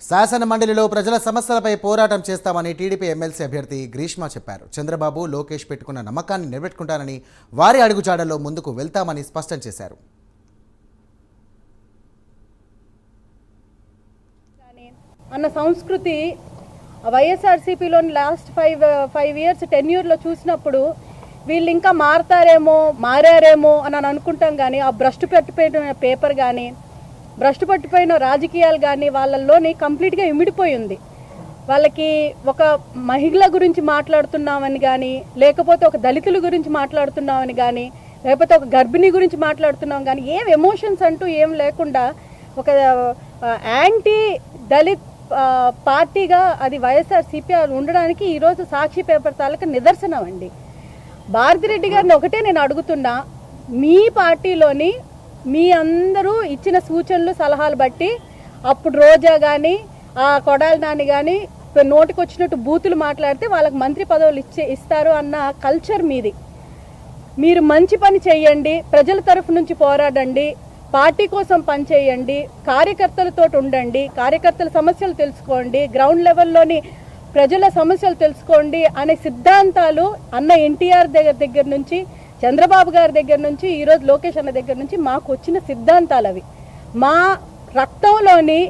శాసన మండలిలో ప్రజల సమస్యలపై పోరాటం చేస్తామని టీడీపీ ఎమ్మెల్సీ అభ్యర్థి గ్రీష్మ చెప్పారు. చంద్రబాబు లోకేష్ పెట్టుకున్న నమ్మకాన్ని నిలబెట్టుకుంటానని వారి అడుగుజాడల్లో ముందుకు వెళ్తామని స్పష్టం చేశారు. అన్న సంస్కృతి వైఎస్ఆర్సీపీలోని లాస్ట్ ఫైవ్ ఫైవ్ ఇయర్స్ టెన్యూర్లో చూసినప్పుడు వీళ్ళు ఇంకా మారతారేమో మారారేమో అని అనుకుంటాం కానీ ఆ భ్రష్టు పట్టిపోయిన పేపర్ కానీ భ్రష్టు పట్టిపోయిన రాజకీయాలు కానీ వాళ్ళల్లోని కంప్లీట్గా ఇమిడిపోయి ఉంది. వాళ్ళకి ఒక మహిళ గురించి మాట్లాడుతున్నామని కానీ లేకపోతే ఒక దళితుల గురించి మాట్లాడుతున్నామని కానీ లేకపోతే ఒక గర్భిణి గురించి మాట్లాడుతున్నాం కానీ ఏం ఎమోషన్స్ అంటూ ఏం లేకుండా ఒక యాంటీ దళిత్ పార్టీగా అది వైఎస్ఆర్ సిపిఆర్ ఉండడానికి ఈరోజు సాక్షి పేపర్ తాలూకా నిదర్శనం అండి. భారతిరెడ్డి గారిని ఒకటే నేను అడుగుతున్నా మీ పార్టీలోని మీ అందరూ ఇచ్చిన సూచనలు సలహాలు బట్టి అప్పుడు రోజా కానీ ఆ కొడాలి నాని కానీ నోటికి వచ్చినట్టు బూతులు మాట్లాడితే వాళ్ళకి మంత్రి పదవులు ఇచ్చే ఇస్తారు అన్న కల్చర్ మీది. మీరు మంచి పని చేయండి ప్రజల తరఫు నుంచి పోరాడండి పార్టీ కోసం పనిచేయండి కార్యకర్తలతో ఉండండి కార్యకర్తల సమస్యలు తెలుసుకోండి గ్రౌండ్ లెవెల్లోని ప్రజల సమస్యలు తెలుసుకోండి అనే సిద్ధాంతాలు అన్న ఎన్టీఆర్ దగ్గర దగ్గర నుంచి చంద్రబాబు గారి దగ్గర నుంచి ఈరోజు లోకేష్ అన్న దగ్గర నుంచి మాకు వచ్చిన సిద్ధాంతాలు అవి. మా రక్తంలోని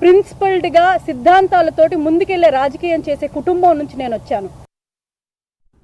ప్రిన్సిపల్డ్గా సిద్ధాంతాలతోటి ముందుకెళ్ళే రాజకీయం చేసే కుటుంబం నుంచి నేను వచ్చాను.